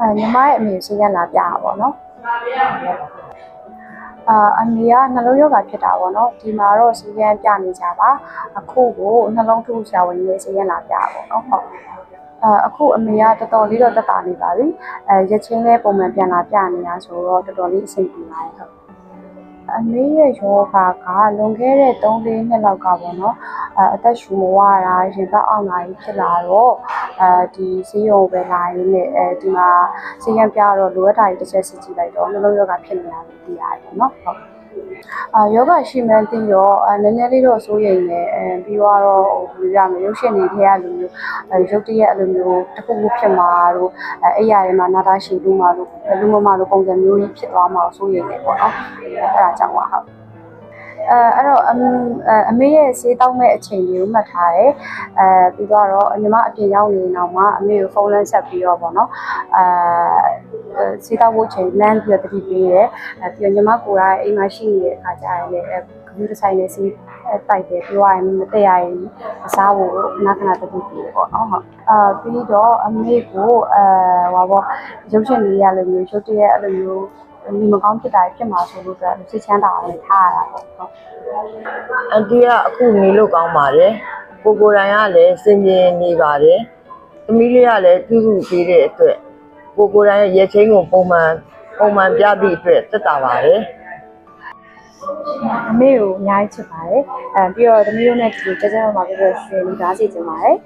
အဲညီမရဲ့အမေကိုဆေးရလာပြတာပေါ့နော်အာအမေကနှလုံးရောဂါဖြစ်တာပေါ့နော်ဒီမှာတော့ဆေးရန်ပြနေကြပါအခုကိုနှလုံးထုဆရာဝန်ကြီးရဲ့ဆေးရန်လာပြတာပေါ့နော်ဟုတ်အဲအခုအမေကတော်တော်လေးတော့တက်တာနေပါပြီအဲရက်ချင်းလေးပုံမှန်ပြန်လာပြနေတာဆိုတော့တော်တော်လေးအဆင်ပြေပါတယ်ဟုတ်အမေရဲ့ယောဂကလွန်ခဲ့တဲ့3-4နှစ်လောက်ကပေါ့နော် အဲအသက်ရှူမဝတာရင်ဘတ်အောင်လာကြီးဖြစ်လာတော့အဲဒီဆေးရုံပဲလာရင်းနဲ့အဲဒီမှာဆေးရံပြတော့လိုအပ်တာတွေတစ်ချက်စစ်ကြည့်လိုက်တော့နှလုံးယောဂဖြစ်နေတာကိုသိရတယ်ပေါ့နော်ဟုတ်အာယောဂရှိမှန်းသိတော့အဲနည်းနည်းလေးတော့စိုးရိမ်နေအဲပြီးတော့ဟိုဘယ်လိုရမလဲရုပ်ရှင်တွေထဲကလိုမျိုးအဲရုပ်တရက်အဲ့လိုမျိုးတစ်ခုခုဖြစ်မှာတို့အဲအဲ့ရထဲမှာနာတာရှိလူမှာတို့လူမမတို့ပုံစံမျိုးကြီးဖြစ်သွားမှာကိုစိုးရိမ်နေပေါ့နော်အဲ့ဒါကြောင့်ပါဟုတ် အဲအဲ့တော့အမအဲအမေရဲ့ဆေးတောင်းမဲ့အချိန်လေးကိုမှတ်ထားတယ်အဲပြီးတော့ညီမအပြင်ရောက်နေတော့မှအမေကိုဖုန်းလမ်းဆက်ပြီးတော့ဗောနော်အဲဆေးတောင်းဖို့ချိန်လမ်းပြီးတော့တတိပေးတယ်အဲပြီးတော့ညီမကိုယ်တိုင်အိမ်မှာရှိနေတဲ့အခါကျရင်လည်းအဲကွန်ပျူတာဆိုင်နဲ့ဆေးတိုက်တယ်ပြောရရင်မတက်ရရင်အစားဖို့ခဏခဏတတိပေးတယ်ပေါ့နော်ဟုတ်အာပြီးတော့အမေကိုအဲဟောဗောရုပ်ရှင်လေးရလိုမျိုးရုပ်တရက်အဲ့လိုမျိုး ဒီမကောင်းဖြစ်တာဖြစ်မှာဆိုလို့ဆိုတော့စိတ်ချမ်းသာအောင်ထားရတာပေါ့ဟုတ်အန်တီကအခုနေလို့ကောင်းပါတယ်ကိုကိုယ်တိုင်ကလည်းစင်ကြင်နေပါတယ်သမီးလေးကလည်းပြုစုပေးတဲ့အတွက်ကိုကိုယ်တိုင်ရဲ့ရက်ချင်းကိုပုံမှန်ပုံမှန်ပြသည့်အတွက်တက်တာပါတယ်အမေကိုအများကြီးချစ်ပါတယ်အဲပြီးတော့သမီးတို့နဲ့ဒီကြကြမမှာပြပြရွှေလူသားစီချင်ပါတယ်